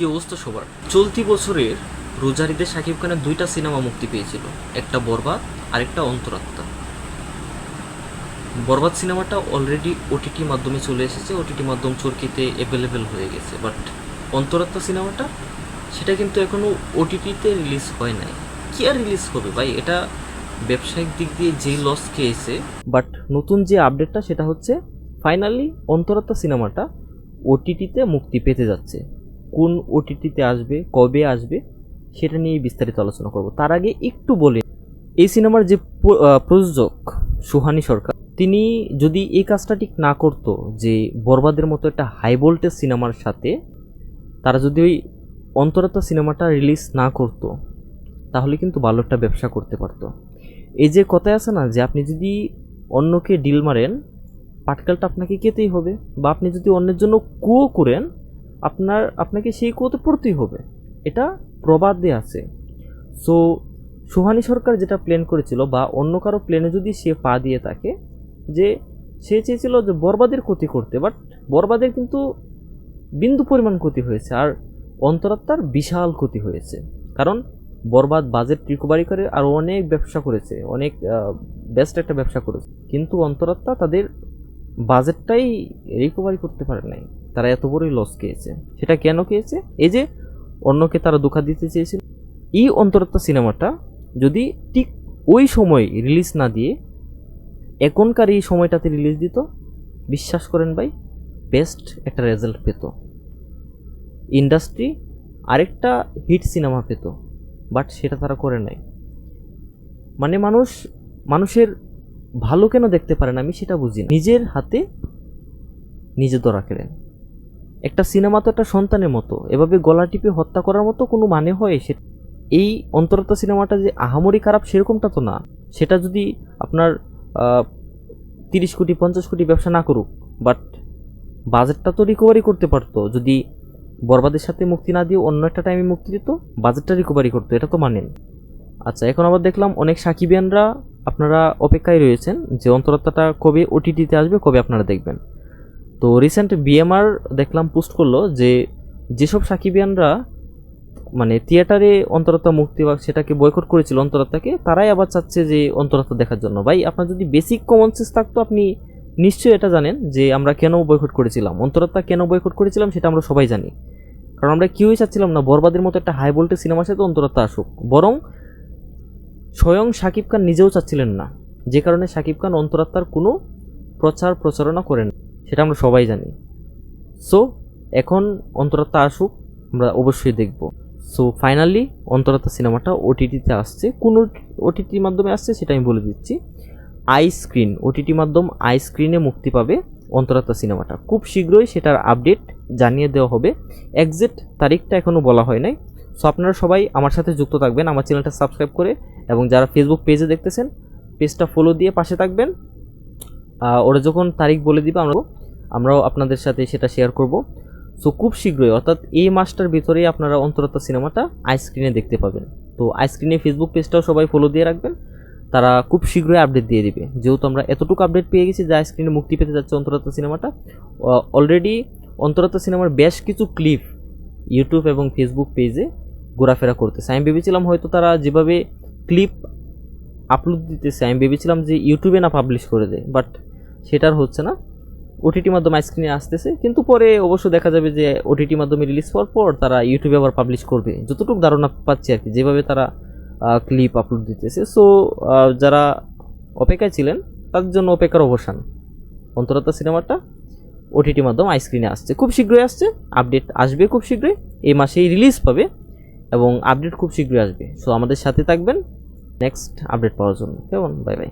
কি অবস্থা সবার? চলতি বছরের রোজারিতে শাকিব খানের দুইটা সিনেমা মুক্তি পেয়েছিল, একটা বরবাদ আরেকটা অন্তরাত্মা। বরবাদ সিনেমাটা অলরেডি ওটিটি মাধ্যমে চলে এসেছে ওটিটি মাধ্যম চরকিতে অ্যাভেলেবেল হয়ে গেছে বাট অন্তরাত্মা সিনেমাটা, সেটা কিন্তু এখনও ওটিটিতে রিলিজ হয় নাই। কি আর রিলিজ হবে ভাই? এটা ব্যবসায়িক দিক দিয়ে যেই লস খেয়েছে বাট নতুন যে আপডেটটা সেটা হচ্ছে ফাইনালি অন্তরাত্মা সিনেমাটা ওটিটিতে মুক্তি পেতে যাচ্ছে। কোন ওটিটিতে আসবে, কবে আসবে, সেটা নিয়ে বিস্তারিত আলোচনা করব। তার আগে একটু বলে, এই সিনেমার যে প্রযোজক সুহানি সরকার, তিনি যদি এই কাজটা ঠিক না করতো যে বরবাদের মতো একটা হাই ভোল্টেজ সিনেমার সাথে তারা যদি ওই অন্তরাত্মা সিনেমাটা রিলিজ না করত, তাহলে কিন্তু ভালো একটা ব্যবসা করতে পারতো। এই যে কথায় আছে না যে আপনি যদি অন্যকে ডিল মারেন, পাটকেলটা আপনাকে খেতেই হবে বা আপনি যদি অন্যের জন্য কুয়ো করেন আপনার, আপনাকে সেই কুয়োতে পড়তেই হবে। এটা প্রবাদে আছে। সো সুহানি সরকার যেটা প্ল্যান করেছিল বা অন্য কারও প্ল্যানে যদি সে পা দিয়ে থাকে, যে সে চেয়েছিল যে বরবাদের ক্ষতি করতে বাট বরবাদের কিন্তু বিন্দু পরিমাণ ক্ষতি হয়েছে আর অন্তরাত্মার বিশাল ক্ষতি হয়েছে। কারণ বরবাদ বাজেট রিকভারি করে আর অনেক ব্যবসা করেছে, অনেক বেস্ট একটা ব্যবসা করেছে। কিন্তু অন্তরাত্মা তাদের বাজেটটাই রিকভারি করতে পারে নাই। তারা এত বড়ই লস খেয়েছে। সেটা কেন খেয়েছে? এই যে অন্যকে তারা ধোকা দিতে চেয়েছিল। এই অন্তরাত্মা সিনেমাটা যদি ঠিক ওই সময় রিলিজ না দিয়ে, এখনকার এই সময়টাতে রিলিজ দিত, বিশ্বাস করেন ভাই বেস্ট একটা রেজাল্ট পেত। ইন্ডাস্ট্রি আরেকটা হিট সিনেমা পেত বাট সেটা তারা করে নাই। মানে মানুষ, মানুষের ভালো কেন দেখতে পারেন আমি সেটা বুঝি। নিজের হাতে নিজে ধরা কেড়েন একটা সিনেমা তো একটা সন্তানের মতো। এভাবে গলা টিপে হত্যা করার মতো কোনো মানে হয় সে এই অন্তরত্ব সিনেমাটা যে আহামরি খারাপ সেরকমটা তো না। সেটা যদি আপনার তিরিশ কোটি, পঞ্চাশ কোটি ব্যবসা না করুক বাট বাজেটটা তো রিকভারি করতে পারতো। যদি বরবাদের সাথে মুক্তি না দিয়ে অন্য একটা টাইমে মুক্তি দিত বাজেটটা রিকভারি করতো, এটা তো মানেন। আচ্ছা এখন আবার দেখলাম অনেক সাকিবিয়ানরা আপনারা অপেক্ষায় রয়েছেন যে অন্তরাত্মাটা কবে ওটিটিতে আসবে, কবে আপনারা দেখবেন। তো রিসেন্ট বিএমআর দেখলাম পোস্ট করল যে যেসব সাকিবিয়ানরা মানে থিয়েটারে অন্তরাত্মা মুক্তি বা সেটাকে বয়কট করেছিল অন্তরাত্মাকে, তারাই আবার চাচ্ছে যে অন্তরাত্মা দেখার জন্য। ভাই, আপনার যদি বেসিক কমন সেন্স থাকতো, আপনি নিশ্চয়ই এটা জানেন যে আমরা কেন বয়কট করেছিলাম? অন্তরাত্মা কেন বয়কট করেছিলাম সেটা আমরা সবাই জানি। কারণ আমরা কেউই চাচ্ছিলাম না বরবাদের মতো একটা হাই ভোল্টেজ সিনেমার সাথে অন্তরাত্মা আসুক। বরং স্বয়ং শাকিব খান নিজেও চাচ্ছিলেন না। যে কারণে শাকিব খান অন্তরাত্মার কোনো প্রচার প্রচারণা করেন। সেটা আমরা সবাই জানি। সো এখন অন্তরাত্মা আসুক, আমরা অবশ্যই দেখব। সো ফাইনালি অন্তরাত্মা সিনেমাটা ওটিটিতে আসছে। কোন ওটিটির মাধ্যমে আসছে সেটা আমি বলে দিচ্ছি। আই স্ক্রিন ওটিটি মাধ্যম আই স্ক্রিনে মুক্তি পাবে অন্তরাত্মা সিনেমাটা। খুব শীঘ্রই সেটার আপডেট জানিয়ে দেওয়া হবে। একজ্যাক্ট তারিখটা এখনও বলা হয় নাই। সো আপনারা সবাই আমার সাথে যুক্ত থাকবেন, আমার চ্যানেলটা সাবস্ক্রাইব করে, এবং যারা ফেসবুক পেজে দেখতেছেন পেজটা ফলো দিয়ে পাশে থাকবেন। ওরা যখন তারিখ বলে দিবে, আমরা আমরাও আপনাদের সাথে সেটা শেয়ার করব। সো খুব শীঘ্রই, অর্থাৎ এই মাসটার ভিতরেই আপনারা অন্তরাত্মা সিনেমাটা আইসক্রিনে দেখতে পাবেন। তো আইস্ক্রিনে ফেসবুক পেজটাও সবাই ফলো দিয়ে রাখবেন। তারা খুব শীঘ্রই আপডেট দিয়ে দিবে। যেহেতু আমরা এতটুকু আপডেট পেয়ে গেছি যে আইস্ক্রিনে মুক্তি পেতে যাচ্ছে অন্তরাত্মা সিনেমাটা অলরেডি অন্তরাত্মা সিনেমার বেশ কিছু ক্লিপ ইউটিউব এবং ফেসবুক পেজে ঘোরাফেরা করতেছে। আমি ভেবেছিলাম হয়তো তারা যেভাবে ক্লিপ আপলোড দিতেছে, আমি ভেবেছিলাম যে ইউটিউবে না পাবলিশ করে দেয় বাট সেটার হচ্ছে না। ওটিটি মাধ্যমে স্ক্রিনে আসতেছে, কিন্তু পরে অবশ্য দেখা যাবে যে ওটিটি মাধ্যমে রিলিজ হওয়ার পর তারা ইউটিউবে আবার পাবলিশ করবে। যতটুকু ধারণা পাচ্ছি আর কি, যেভাবে তারা ক্লিপ আপলোড দিতেছে। সো যারা অপেক্ষায় ছিলেন, তাদের জন্য অপেক্ষার অবসান। অন্তরাত্মা সিনেমাটা ওটিটি মাধ্যম আইস্ক্রিনে আসছে। খুব শীঘ্রই আসছে আপডেট আসবে খুব শীঘ্রই, এই মাসেই রিলিজ পাবে এবং আপডেট খুব শীঘ্রই আসবে। সো আমাদের সাথে থাকবেন নেক্সট আপডেট পাওয়ার জন্য। কেমন? Bye bye